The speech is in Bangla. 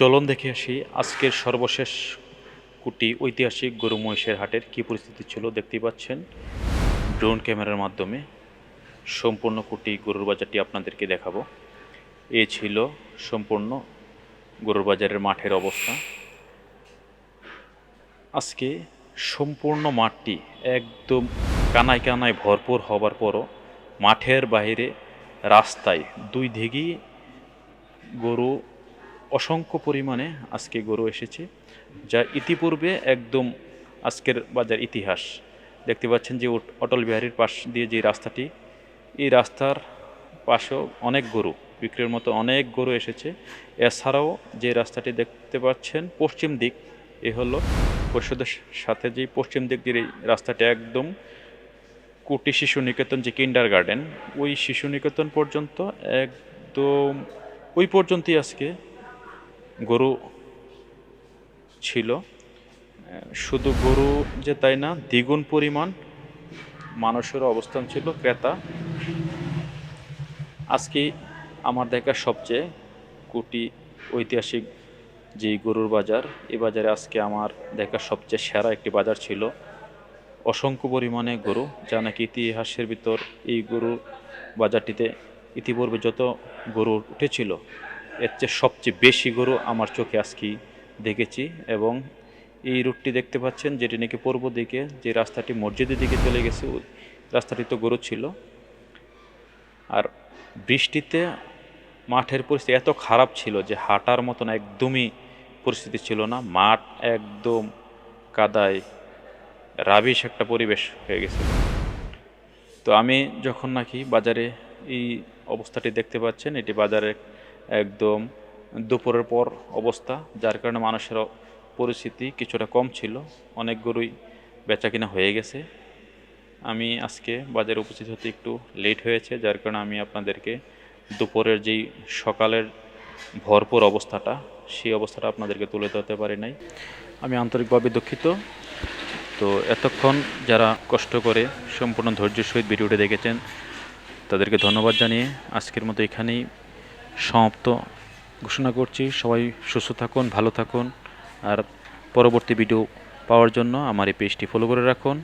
চলন দেখে আসি, আজকের সর্বশেষ কুটি ঐতিহাসিক গরু মহিষের হাটের কী পরিস্থিতি ছিল দেখতেই পাচ্ছেন। ড্রোন ক্যামেরার মাধ্যমে সম্পূর্ণ কুটি গরুর বাজারটি আপনাদেরকে দেখাবো। এ ছিল সম্পূর্ণ গরুর বাজারের মাঠের অবস্থা। আজকে সম্পূর্ণ মাঠটি একদম কানায় কানায় ভরপুর হবার পরও মাঠের বাইরে রাস্তায় দুই দিকেই গরু অসংখ্য পরিমাণে আজকে গরু এসেছে, যা ইতিপূর্বে একদম আজকের বাজার ইতিহাস। দেখতে পাচ্ছেন যে অটল বিহারীর পাশ দিয়ে যে রাস্তাটি, এই রাস্তার পাশেও অনেক গরু, বিক্রির মতো অনেক গরু এসেছে। এছাড়াও যে রাস্তাটি দেখতে পাচ্ছেন পশ্চিম দিক, এ হলো পরিষদের সাথে যে পশ্চিম দিক দিয়ে রাস্তাটি একদম কুটি শিশু নিকেতন যে কিন্ডার গার্ডেন, ওই শিশু নিকেতন পর্যন্ত একদম, ওই পর্যন্তই আজকে গরু ছিল। শুধু গরু যে তাই না, দ্বিগুণ পরিমাণ মানুষের অবস্থান ছিল, ক্রেতা। আজকে আমার দেখা সবচেয়ে কুটি ঐতিহাসিক যে গরুর বাজার এই বাজারে আজকে আমার দেখা সবচেয়ে সেরা একটি বাজার ছিল। অসংখ্য পরিমাণে গরু, যা নাকি ইতিহাসের ভিতর এই গরু বাজারটিতে ইতিপূর্বে যত গরু উঠেছিল এর চেয়ে সবচেয়ে বেশি গরু আমার চোখে আজকে দেখেছি এবং এই রুটটি দেখতে পাচ্ছেন যেটি নাকি পূর্ব দিকে যে রাস্তাটি মসজিদের দিকে চলে গেছে, ওই রাস্তাটি তো গরু ছিল। আর বৃষ্টিতে মাঠের পরিস্থিতি এত খারাপ ছিল যে হাঁটার মতন একদমই পরিস্থিতি ছিল না। মাঠ একদম কাদায় রাবিশ একটা পরিবেশ হয়ে গেছিল তো আমি যখন নাকি বাজারে এই অবস্থাটি দেখতে পাচ্ছেন, এটি বাজারে একদম দুপুরের পর অবস্থা, যার কারণে মানুষের পরিস্থিতি কিছুটা কম ছিল। অনেক গরুই বেচা কিনা হয়ে গেছে। আমি আজকে বাজারে উপস্থিত হতে একটু লেট হয়েছে, যার কারণে আমি আপনাদেরকে দুপুরের যেই সকালের ভরপুর অবস্থাটা, সেই অবস্থাটা আপনাদেরকে তুলে ধরতে পারি নাই। আমি আন্তরিকভাবে দুঃখিত। তো এতক্ষণ যারা কষ্ট করে সম্পূর্ণ ধৈর্যের সহিত ভিডিওটি দেখেছেন, তাদেরকে ধন্যবাদ জানিয়ে আজকের মতো এখানেই সমাপ্ত ঘোষণা করছি। সবাই সুস্থ থাকুন, ভালো থাকুন। আর পরবর্তী ভিডিও পাওয়ার জন্য আমার এই পেজটি ফলো করে রাখুন।